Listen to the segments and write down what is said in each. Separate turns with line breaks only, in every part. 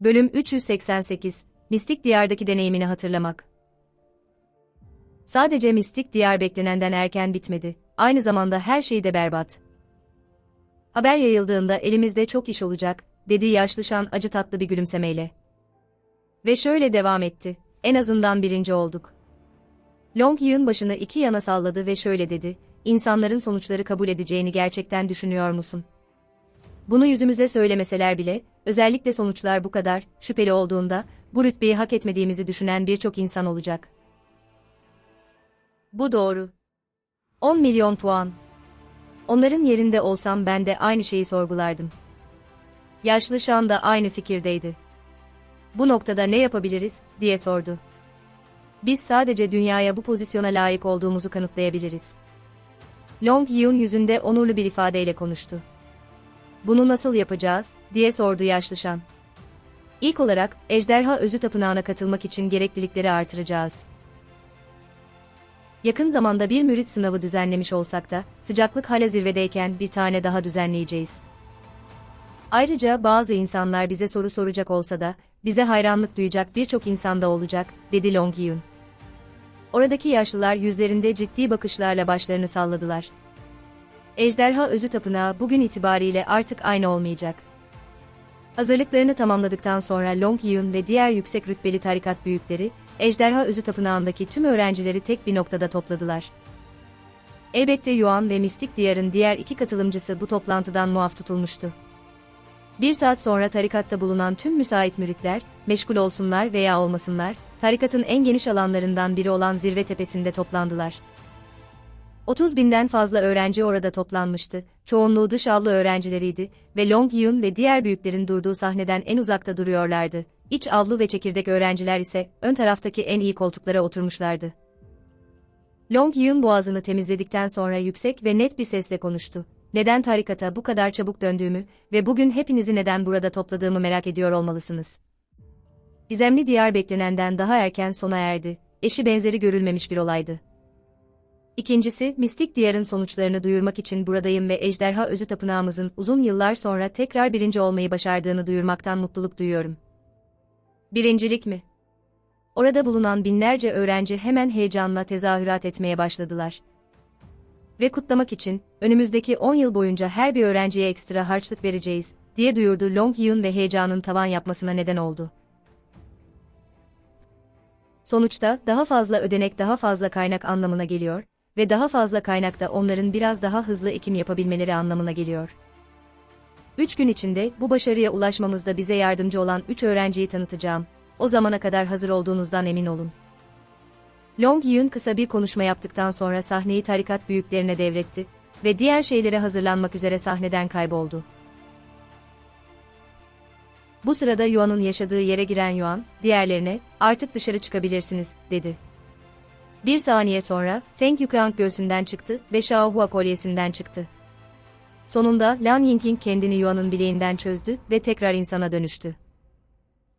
Bölüm 388 Mistik Diyar'daki deneyimini hatırlamak. Sadece mistik diyar beklenenden erken bitmedi. Aynı zamanda her şey de berbat. Haber yayıldığında elimizde çok iş olacak, dedi yaşlı şan acı tatlı bir gülümsemeyle. Ve şöyle devam etti. En azından birinci olduk. Long Yun başını iki yana salladı ve şöyle dedi. İnsanların sonuçları kabul edeceğini gerçekten düşünüyor musun? Bunu yüzümüze söylemeseler bile, özellikle sonuçlar bu kadar şüpheli olduğunda, bu rütbeyi hak etmediğimizi düşünen birçok insan olacak. Bu doğru. 10 milyon puan. Onların yerinde olsam ben de aynı şeyi sorgulardım. Yaşlı Şan da aynı fikirdeydi. Bu noktada ne yapabiliriz, diye sordu. Biz sadece dünyaya bu pozisyona layık olduğumuzu kanıtlayabiliriz. Long Yun yüzünde onurlu bir ifadeyle konuştu. Bunu nasıl yapacağız, diye sordu yaşlı Şan. İlk olarak, Ejderha Özü Tapınağı'na katılmak için gereklilikleri artıracağız. Yakın zamanda bir mürit sınavı düzenlemiş olsak da, sıcaklık hala zirvedeyken bir tane daha düzenleyeceğiz. Ayrıca bazı insanlar bize soru soracak olsa da, bize hayranlık duyacak birçok insanda olacak, dedi Long Yun. Oradaki yaşlılar yüzlerinde ciddi bakışlarla başlarını salladılar. Ejderha Özü Tapınağı bugün itibariyle artık aynı olmayacak. Hazırlıklarını tamamladıktan sonra Long Yun ve diğer yüksek rütbeli tarikat büyükleri, Ejderha Özü Tapınağı'ndaki tüm öğrencileri tek bir noktada topladılar. Elbette Yuan ve Mistik Diyar'ın diğer iki katılımcısı bu toplantıdan muaf tutulmuştu. Bir saat sonra tarikatta bulunan tüm müsait müritler, meşgul olsunlar veya olmasınlar, tarikatın en geniş alanlarından biri olan zirve tepesinde toplandılar. 30 binden fazla öğrenci orada toplanmıştı, çoğunluğu dış avlu öğrencileriydi ve Long Yun ve diğer büyüklerin durduğu sahneden en uzakta duruyorlardı. İç avlu ve çekirdek öğrenciler ise ön taraftaki en iyi koltuklara oturmuşlardı. Long Yun boğazını temizledikten sonra yüksek ve net bir sesle konuştu. Neden tarikata bu kadar çabuk döndüğümü ve bugün hepinizi neden burada topladığımı merak ediyor olmalısınız. Gizemli diyar beklenenden daha erken sona erdi. Eşi benzeri görülmemiş bir olaydı. İkincisi, mistik diyarın sonuçlarını duyurmak için buradayım ve Ejderha Özü Tapınağımızın uzun yıllar sonra tekrar birinci olmayı başardığını duyurmaktan mutluluk duyuyorum. Birincilik mi? Orada bulunan binlerce öğrenci hemen heyecanla tezahürat etmeye başladılar. Ve kutlamak için, önümüzdeki 10 yıl boyunca her bir öğrenciye ekstra harçlık vereceğiz, diye duyurdu Long Yun ve heyecanın tavan yapmasına neden oldu. Sonuçta, daha fazla ödenek daha fazla kaynak anlamına geliyor ve daha fazla kaynak da onların biraz daha hızlı ekim yapabilmeleri anlamına geliyor. 3 gün içinde bu başarıya ulaşmamızda bize yardımcı olan 3 öğrenciyi tanıtacağım. O zamana kadar hazır olduğunuzdan emin olun. Long Yun kısa bir konuşma yaptıktan sonra sahneyi tarikat büyüklerine devretti ve diğer şeylere hazırlanmak üzere sahneden kayboldu. Bu sırada Yuan'ın yaşadığı yere giren Yuan, diğerlerine, artık dışarı çıkabilirsiniz, dedi. Bir saniye sonra, Feng Yukang göğsünden çıktı ve Xiaohua kolyesinden çıktı. Sonunda Lan Yingqing kendini Yuan'ın bileğinden çözdü ve tekrar insana dönüştü.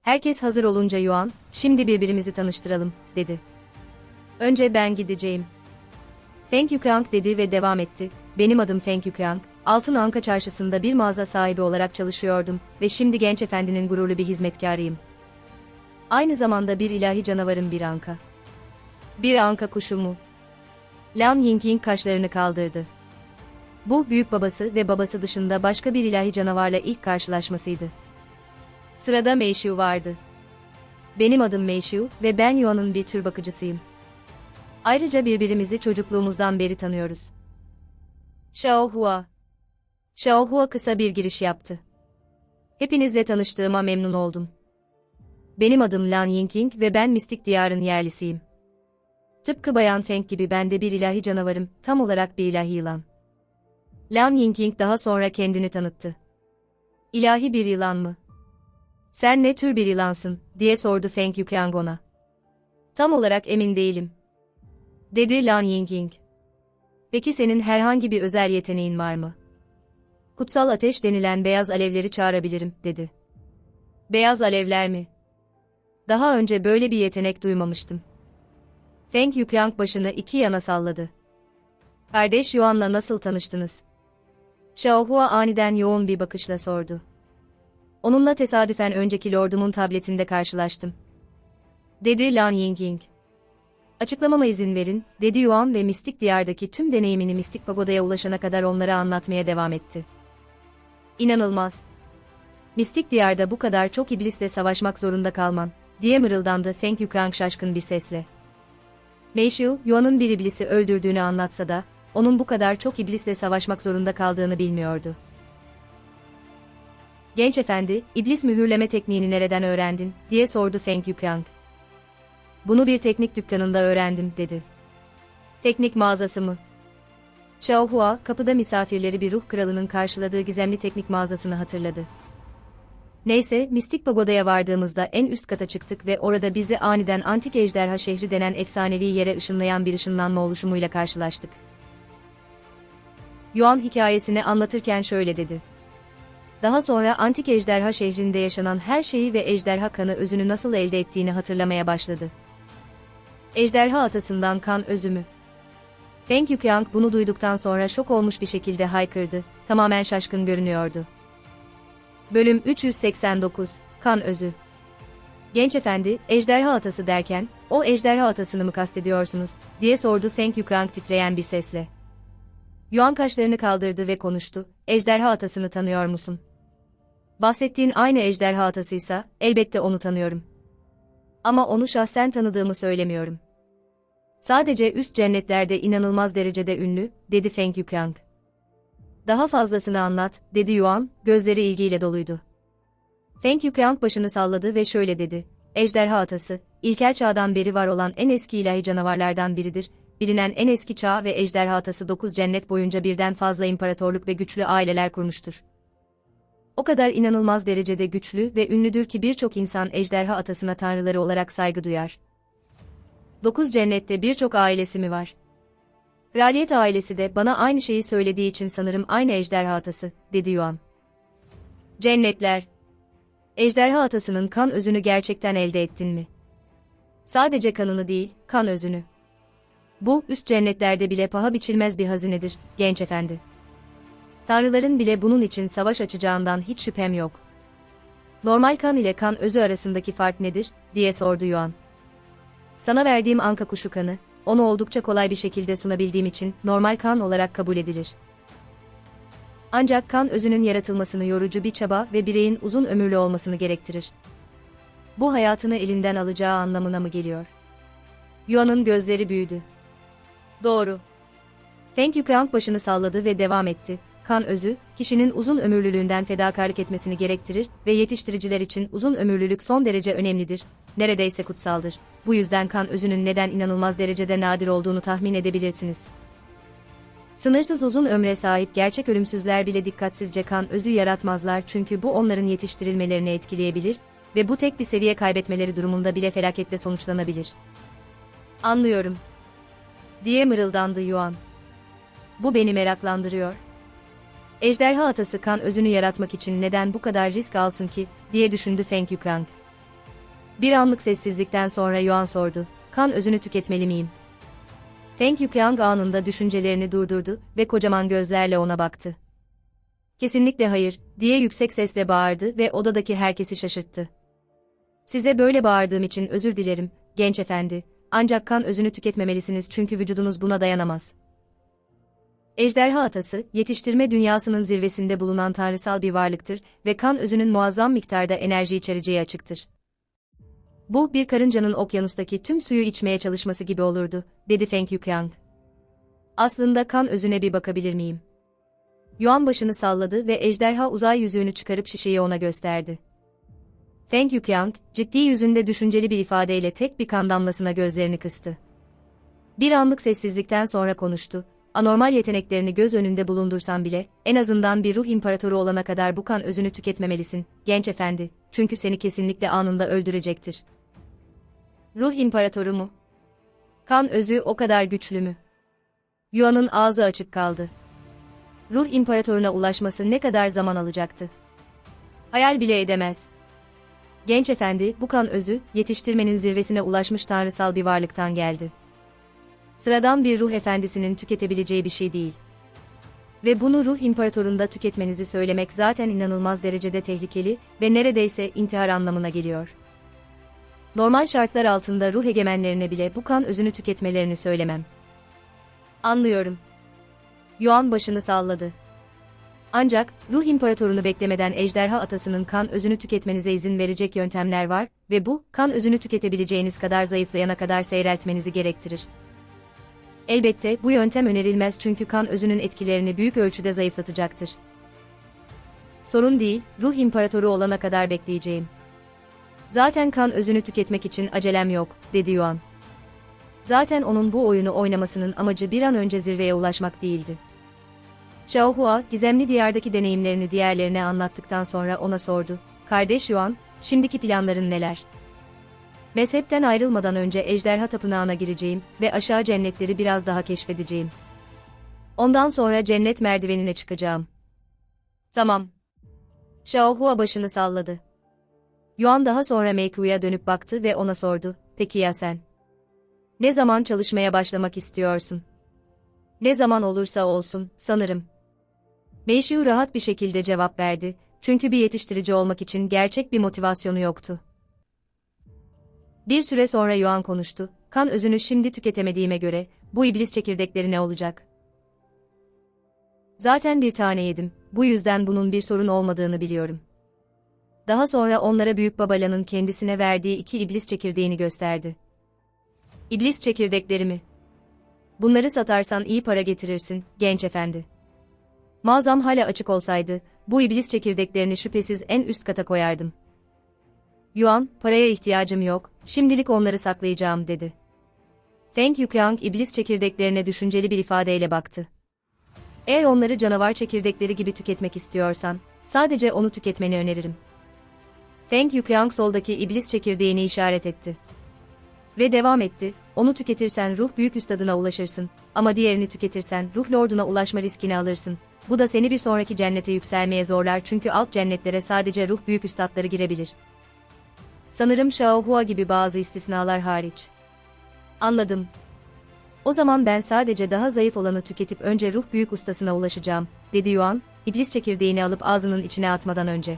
Herkes hazır olunca Yuan, şimdi birbirimizi tanıştıralım, dedi. Önce ben gideceğim. Feng Yukang dedi ve devam etti. Benim adım Feng Yukang, Altın Anka Çarşısı'nda bir mağaza sahibi olarak çalışıyordum ve şimdi genç efendinin gururlu bir hizmetkarıyım. Aynı zamanda bir ilahi canavarım bir anka. Bir anka kuşu mu? Lan Yingqing kaşlarını kaldırdı. Bu, büyük babası ve babası dışında başka bir ilahi canavarla ilk karşılaşmasıydı. Sırada Meishu vardı. Benim adım Meishu ve ben Yuan'ın bir tür bakıcısıyım. Ayrıca birbirimizi çocukluğumuzdan beri tanıyoruz. Xiaohua. Xiaohua kısa bir giriş yaptı. Hepinizle tanıştığıma memnun oldum. Benim adım Lan Yingqing ve ben Mistik Diyar'ın yerlisiyim. Tıpkı Bayan Feng gibi ben de bir ilahi canavarım, tam olarak bir ilahi yılan. Lan Yingqing daha sonra kendini tanıttı. İlahi bir yılan mı? Sen ne tür bir yılansın, diye sordu Feng Yuqiang ona. Tam olarak emin değilim. Dedi Lan Yingqing. Peki senin herhangi bir özel yeteneğin var mı? Kutsal ateş denilen beyaz alevleri çağırabilirim, dedi. Beyaz alevler mi? Daha önce böyle bir yetenek duymamıştım. Feng Yuqiang başını iki yana salladı. Kardeş Yuan'la nasıl tanıştınız? Xiaohua aniden yoğun bir bakışla sordu. Onunla tesadüfen önceki lordumun tabletinde karşılaştım. Dedi Lan Yingying. Açıklamama izin verin, dedi Yuan ve Mistik Diyar'daki tüm deneyimini Mistik Pagoda'ya ulaşana kadar onlara anlatmaya devam etti. İnanılmaz. Mistik Diyar'da bu kadar çok iblisle savaşmak zorunda kalman, diye mırıldandı Feng Yukang şaşkın bir sesle. Meishu, Yuan'ın bir iblisi öldürdüğünü anlatsa da, onun bu kadar çok iblisle savaşmak zorunda kaldığını bilmiyordu. Genç efendi, iblis mühürleme tekniğini nereden öğrendin, diye sordu Feng Yukang. Bunu bir teknik dükkanında öğrendim, dedi. Teknik mağazası mı? Xiao Hua, kapıda misafirleri bir ruh kralının karşıladığı gizemli teknik mağazasını hatırladı. Neyse, Mistik Pagoda'ya vardığımızda en üst kata çıktık ve orada bizi aniden Antik Ejderha şehri denen efsanevi yere ışınlayan bir ışınlanma oluşumuyla karşılaştık. Yuan hikayesini anlatırken şöyle dedi. Daha sonra Antik Ejderha şehrinde yaşanan her şeyi ve ejderha kanı özünü nasıl elde ettiğini hatırlamaya başladı. Ejderha atasından kan özümü. Feng Yuqiang bunu duyduktan sonra şok olmuş bir şekilde haykırdı, tamamen şaşkın görünüyordu. Bölüm 389, Kan Özü Genç efendi, ejderha atası derken, o ejderha atasını mı kastediyorsunuz, diye sordu Feng Yuqiang titreyen bir sesle. Yuan kaşlarını kaldırdı ve konuştu, ejderha atasını tanıyor musun? Bahsettiğin aynı ejderha atasıysa, elbette onu tanıyorum. Ama onu şahsen tanıdığımı söylemiyorum. Sadece üst cennetlerde inanılmaz derecede ünlü, dedi Feng Yuqiang. Daha fazlasını anlat, dedi Yuan, gözleri ilgiyle doluydu. Feng Yuqiang başını salladı ve şöyle dedi. Ejderha atası, ilkel çağdan beri var olan en eski ilahi canavarlardan biridir, bilinen en eski çağ ve ejderha atası dokuz cennet boyunca birden fazla imparatorluk ve güçlü aileler kurmuştur. O kadar inanılmaz derecede güçlü ve ünlüdür ki birçok insan ejderha atasına tanrıları olarak saygı duyar. Dokuz cennette birçok ailesi mi var? Kraliyet ailesi de bana aynı şeyi söylediği için sanırım aynı ejderha atası, dedi Yuan. Cennetler. Ejderha atasının kan özünü gerçekten elde ettin mi? Sadece kanını değil, kan özünü. Bu, üst cennetlerde bile paha biçilmez bir hazinedir, genç efendi. Tanrıların bile bunun için savaş açacağından hiç şüphem yok. Normal kan ile kan özü arasındaki fark nedir, diye sordu Yuan. Sana verdiğim anka kuşu kanı, onu oldukça kolay bir şekilde sunabildiğim için normal kan olarak kabul edilir. Ancak kan özünün yaratılmasını yorucu bir çaba ve bireyin uzun ömürlü olmasını gerektirir. Bu hayatını elinden alacağı anlamına mı geliyor? Yuan'ın gözleri büyüdü. Doğru. Feng Yuqiang başını salladı ve devam etti. Kan özü, kişinin uzun ömürlülüğünden fedakarlık etmesini gerektirir ve yetiştiriciler için uzun ömürlülük son derece önemlidir. Neredeyse kutsaldır. Bu yüzden kan özünün neden inanılmaz derecede nadir olduğunu tahmin edebilirsiniz. Sınırsız uzun ömre sahip gerçek ölümsüzler bile dikkatsizce kan özü yaratmazlar çünkü bu onların yetiştirilmelerini etkileyebilir ve bu tek bir seviye kaybetmeleri durumunda bile felaketle sonuçlanabilir. Anlıyorum. Diye mırıldandı Yuan. Bu beni meraklandırıyor. Ejderha atası kan özünü yaratmak için neden bu kadar risk alsın ki, diye düşündü Feng Yuqiang. Bir anlık sessizlikten sonra Yuan sordu, kan özünü tüketmeli miyim? Feng Yuqiang anında düşüncelerini durdurdu ve kocaman gözlerle ona baktı. Kesinlikle hayır, diye yüksek sesle bağırdı ve odadaki herkesi şaşırttı. Size böyle bağırdığım için özür dilerim, genç efendi, ancak kan özünü tüketmemelisiniz çünkü vücudunuz buna dayanamaz. Ejderha atası, yetiştirme dünyasının zirvesinde bulunan tanrısal bir varlıktır ve kan özünün muazzam miktarda enerji içereceği açıktır. Bu, bir karıncanın okyanustaki tüm suyu içmeye çalışması gibi olurdu, dedi Feng Yuqiang. Aslında kan özüne bir bakabilir miyim? Yuan başını salladı ve ejderha uzay yüzüğünü çıkarıp şişeyi ona gösterdi. Feng Yuqiang, ciddi yüzünde düşünceli bir ifadeyle tek bir kan damlasına gözlerini kıstı. Bir anlık sessizlikten sonra konuştu, anormal yeteneklerini göz önünde bulundursan bile, en azından bir ruh imparatoru olana kadar bu kan özünü tüketmemelisin, genç efendi, çünkü seni kesinlikle anında öldürecektir. Ruh imparatoru mu? Kan özü o kadar güçlü mü? Yuan'ın ağzı açık kaldı. Ruh imparatoruna ulaşması ne kadar zaman alacaktı? Hayal bile edemez. Genç efendi, bu kan özü, yetiştirmenin zirvesine ulaşmış tanrısal bir varlıktan geldi. Sıradan bir ruh efendisinin tüketebileceği bir şey değil. Ve bunu ruh imparatorunda tüketmenizi söylemek zaten inanılmaz derecede tehlikeli ve neredeyse intihar anlamına geliyor. Normal şartlar altında ruh egemenlerine bile bu kan özünü tüketmelerini söylemem. Anlıyorum. Yuan başını salladı. Ancak, ruh imparatorunu beklemeden ejderha atasının kan özünü tüketmenize izin verecek yöntemler var ve bu, kan özünü tüketebileceğiniz kadar zayıflayana kadar seyreltmenizi gerektirir. Elbette bu yöntem önerilmez çünkü kan özünün etkilerini büyük ölçüde zayıflatacaktır. Sorun değil, ruh imparatoru olana kadar bekleyeceğim. Zaten kan özünü tüketmek için acelem yok, dedi Yuan. Zaten onun bu oyunu oynamasının amacı bir an önce zirveye ulaşmak değildi. Xiao Hua, gizemli diyardaki deneyimlerini diğerlerine anlattıktan sonra ona sordu. Kardeş Yuan, şimdiki planların neler? Mezhepten ayrılmadan önce ejderha tapınağına gireceğim ve aşağı cennetleri biraz daha keşfedeceğim. Ondan sonra cennet merdivenine çıkacağım. Tamam. Xiao Hua başını salladı. Yuan daha sonra Meiku'ya dönüp baktı ve ona sordu. Peki ya sen? Ne zaman çalışmaya başlamak istiyorsun? Ne zaman olursa olsun, sanırım. Meishu rahat bir şekilde cevap verdi, çünkü bir yetiştirici olmak için gerçek bir motivasyonu yoktu. Bir süre sonra Yuan konuştu, kan özünü şimdi tüketemediğime göre, bu iblis çekirdekleri ne olacak? Zaten bir tane yedim, bu yüzden bunun bir sorun olmadığını biliyorum. Daha sonra onlara Büyük Babala'nın kendisine verdiği iki iblis çekirdeğini gösterdi. İblis çekirdekleri mi? Bunları satarsan iyi para getirirsin, genç efendi. Mağazam hala açık olsaydı, bu iblis çekirdeklerini şüphesiz en üst kata koyardım. Yuan, paraya ihtiyacım yok, şimdilik onları saklayacağım dedi. Feng Yuqiang iblis çekirdeklerine düşünceli bir ifadeyle baktı. Eğer onları canavar çekirdekleri gibi tüketmek istiyorsan, sadece onu tüketmeni öneririm. Feng Yuqiang soldaki iblis çekirdeğini işaret etti. Ve devam etti, onu tüketirsen ruh büyük üstadına ulaşırsın, ama diğerini tüketirsen ruh lorduna ulaşma riskini alırsın. Bu da seni bir sonraki cennete yükselmeye zorlar çünkü alt cennetlere sadece ruh büyük üstadları girebilir. Sanırım Shao Hua gibi bazı istisnalar hariç. Anladım. O zaman ben sadece daha zayıf olanı tüketip önce ruh büyük ustasına ulaşacağım, dedi Yuan, iblis çekirdeğini alıp ağzının içine atmadan önce.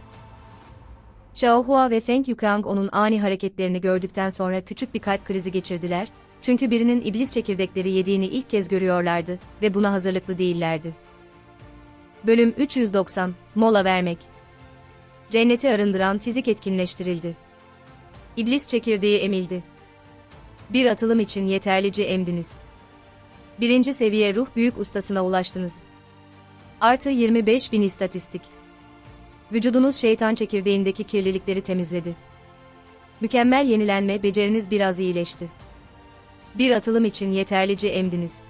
Xiao Hua ve Feng Yukang onun ani hareketlerini gördükten sonra küçük bir kalp krizi geçirdiler, çünkü birinin iblis çekirdekleri yediğini ilk kez görüyorlardı ve buna hazırlıklı değillerdi. Bölüm 390 Mola vermek Cenneti arındıran fizik etkinleştirildi. İblis çekirdeği emildi. Bir atılım için yeterlice emdiniz. Birinci seviye ruh büyük ustasına ulaştınız. Artı 25 bin istatistik. Vücudunuz şeytan çekirdeğindeki kirlilikleri temizledi. Mükemmel yenilenme beceriniz biraz iyileşti. Bir atılım için yeterlice emdiniz.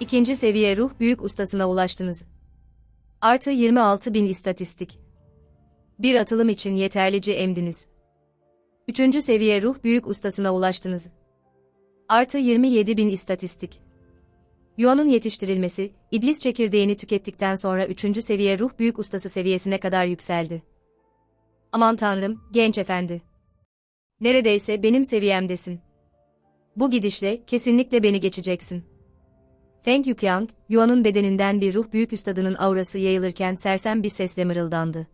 İkinci seviye ruh büyük ustasına ulaştınız. Artı 26 bin istatistik. Bir atılım için yeterlice emdiniz. Üçüncü seviye ruh büyük ustasına ulaştınız. Artı 27 bin istatistik. Yuan'ın yetiştirilmesi, iblis çekirdeğini tükettikten sonra üçüncü seviye ruh büyük ustası seviyesine kadar yükseldi. Aman tanrım, genç efendi. Neredeyse benim seviyemdesin. Bu gidişle kesinlikle beni geçeceksin. Feng Yuqiang, Yuan'ın bedeninden bir ruh büyük üstadının aurası yayılırken sersem bir sesle mırıldandı.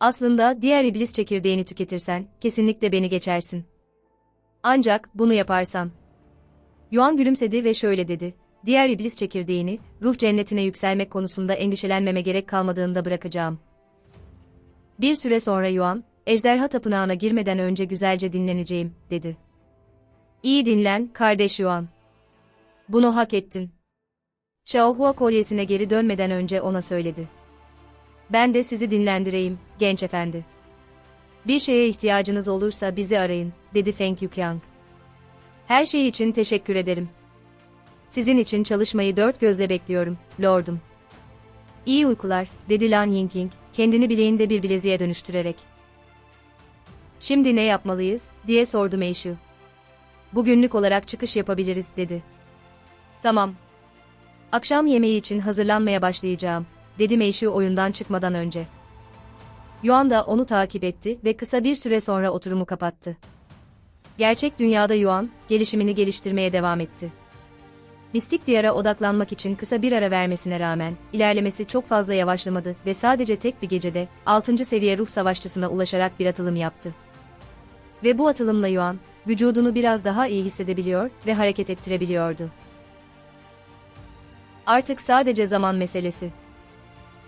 Aslında diğer iblis çekirdeğini tüketirsen, kesinlikle beni geçersin. Ancak, bunu yaparsan. Yuan gülümsedi ve şöyle dedi, diğer iblis çekirdeğini, ruh cennetine yükselmek konusunda endişelenmeme gerek kalmadığında bırakacağım. Bir süre sonra Yuan, ejderha tapınağına girmeden önce güzelce dinleneceğim, dedi. İyi dinlen, kardeş Yuan. Bunu hak ettin. Xiaohua kolyesine geri dönmeden önce ona söyledi. Ben de sizi dinlendireyim, genç efendi. Bir şeye ihtiyacınız olursa bizi arayın, dedi Feng Yuqiang. Her şey için teşekkür ederim. Sizin için çalışmayı dört gözle bekliyorum, lordum. İyi uykular, dedi Lan Yingking, kendini bileğinde bir bileziğe dönüştürerek. Şimdi ne yapmalıyız, diye sordu Meishu. Bugünlük olarak çıkış yapabiliriz, dedi. Tamam. Akşam yemeği için hazırlanmaya başlayacağım, dedi Meishu oyundan çıkmadan önce. Yuan da onu takip etti ve kısa bir süre sonra oturumu kapattı. Gerçek dünyada Yuan, gelişimini geliştirmeye devam etti. Mistik diyara odaklanmak için kısa bir ara vermesine rağmen, ilerlemesi çok fazla yavaşlamadı ve sadece tek bir gecede 6. seviye ruh savaşçısına ulaşarak bir atılım yaptı. Ve bu atılımla Yuan, vücudunu biraz daha iyi hissedebiliyor ve hareket ettirebiliyordu. Artık sadece zaman meselesi.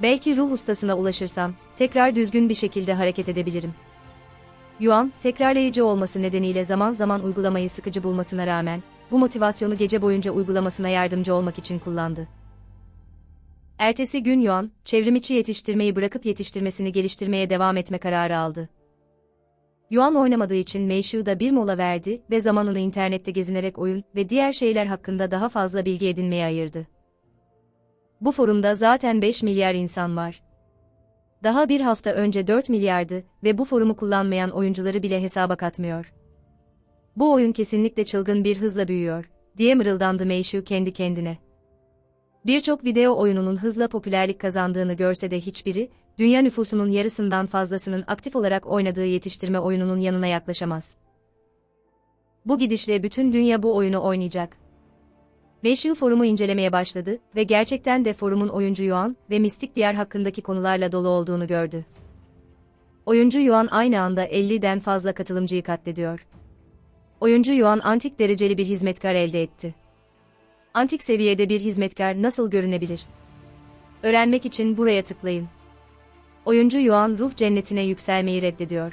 Belki ruh ustasına ulaşırsam, tekrar düzgün bir şekilde hareket edebilirim. Yuan, tekrarlayıcı olması nedeniyle zaman zaman uygulamayı sıkıcı bulmasına rağmen, bu motivasyonu gece boyunca uygulamasına yardımcı olmak için kullandı. Ertesi gün Yuan, çevrimiçi yetiştirmeyi bırakıp yetiştirmesini geliştirmeye devam etme kararı aldı. Yuan oynamadığı için Meishu da bir mola verdi ve zamanını internette gezinerek oyun ve diğer şeyler hakkında daha fazla bilgi edinmeye ayırdı. Bu forumda zaten 5 milyar insan var. Daha bir hafta önce 4 milyardı ve bu forumu kullanmayan oyuncuları bile hesaba katmıyor. Bu oyun kesinlikle çılgın bir hızla büyüyor, diye mırıldandı Meishu kendi kendine. Birçok video oyununun hızla popülerlik kazandığını görse de hiçbiri, dünya nüfusunun yarısından fazlasının aktif olarak oynadığı yetiştirme oyununun yanına yaklaşamaz. Bu gidişle bütün dünya bu oyunu oynayacak. Meishu forumu incelemeye başladı ve gerçekten de forumun oyuncu Yuan ve Mistik Diyar hakkındaki konularla dolu olduğunu gördü. Oyuncu Yuan aynı anda 50'den fazla katılımcıyı katlediyor. Oyuncu Yuan antik dereceli bir hizmetkar elde etti. Antik seviyede bir hizmetkar nasıl görünebilir? Öğrenmek için buraya tıklayın. Oyuncu Yuan ruh cennetine yükselmeyi reddediyor.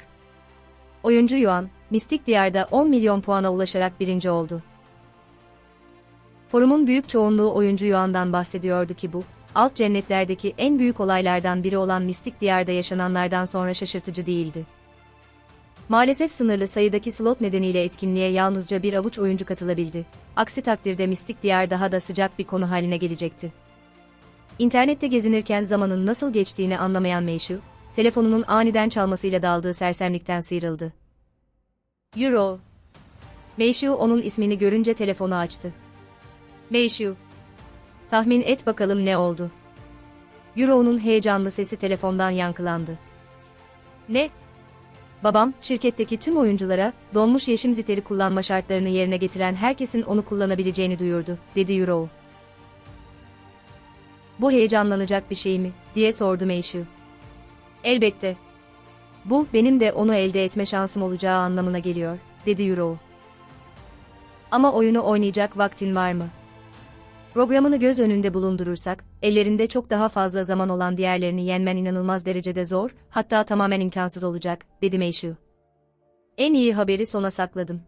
Oyuncu Yuan, Mistik Diyar'da 10 milyon puana ulaşarak birinci oldu. Forumun büyük çoğunluğu oyuncu Yuan'dan bahsediyordu ki bu, alt cennetlerdeki en büyük olaylardan biri olan Mistik Diyar'da yaşananlardan sonra şaşırtıcı değildi. Maalesef sınırlı sayıdaki slot nedeniyle etkinliğe yalnızca bir avuç oyuncu katılabildi. Aksi takdirde Mistik Diyar daha da sıcak bir konu haline gelecekti. İnternette gezinirken zamanın nasıl geçtiğini anlamayan Meishu, telefonunun aniden çalmasıyla daldığı sersemlikten sıyrıldı. Euro. Meishu onun ismini görünce telefonu açtı. Meishu. Tahmin et bakalım ne oldu? Euro'nun heyecanlı sesi telefondan yankılandı. Ne? Babam, şirketteki tüm oyunculara, donmuş yeşim ziteri kullanma şartlarını yerine getiren herkesin onu kullanabileceğini duyurdu, dedi Euro. Bu heyecanlanacak bir şey mi, diye sordu Meishu. Elbette. Bu, benim de onu elde etme şansım olacağı anlamına geliyor, dedi Euro. Ama oyunu oynayacak vaktin var mı? Programını göz önünde bulundurursak, ellerinde çok daha fazla zaman olan diğerlerini yenmen inanılmaz derecede zor, hatta tamamen imkansız olacak, dedi Meishu. En iyi haberi sona sakladım.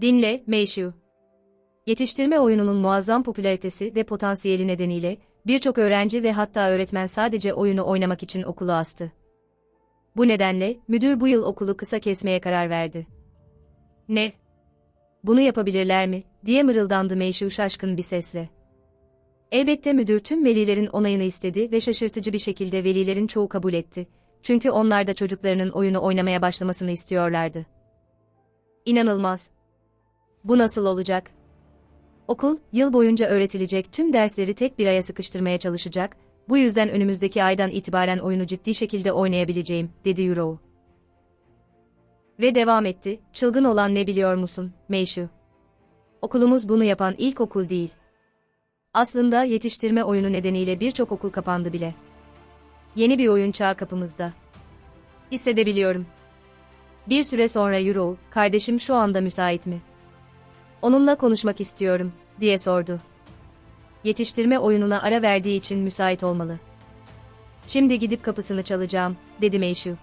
Dinle, Meishu. Yetiştirme oyununun muazzam popülaritesi ve potansiyeli nedeniyle, birçok öğrenci ve hatta öğretmen sadece oyunu oynamak için okulu astı. Bu nedenle, müdür bu yıl okulu kısa kesmeye karar verdi. Ne? Bunu yapabilirler mi, diye mırıldandı Meishu şaşkın bir sesle. Elbette müdür tüm velilerin onayını istedi ve şaşırtıcı bir şekilde velilerin çoğu kabul etti. Çünkü onlar da çocuklarının oyunu oynamaya başlamasını istiyorlardı. İnanılmaz. Bu nasıl olacak? Okul, yıl boyunca öğretilecek tüm dersleri tek bir aya sıkıştırmaya çalışacak, bu yüzden önümüzdeki aydan itibaren oyunu ciddi şekilde oynayabileceğim, dedi Euro. Ve devam etti, çılgın olan ne biliyor musun, Meishu? Okulumuz bunu yapan ilk okul değil. Aslında yetiştirme oyunu nedeniyle birçok okul kapandı bile. Yeni bir oyun çağı kapımızda. Hissedebiliyorum. Bir süre sonra Euro, kardeşim şu anda müsait mi? Onunla konuşmak istiyorum, diye sordu. Yetiştirme oyununa ara verdiği için müsait olmalı. Şimdi gidip kapısını çalacağım, dedi Meishu.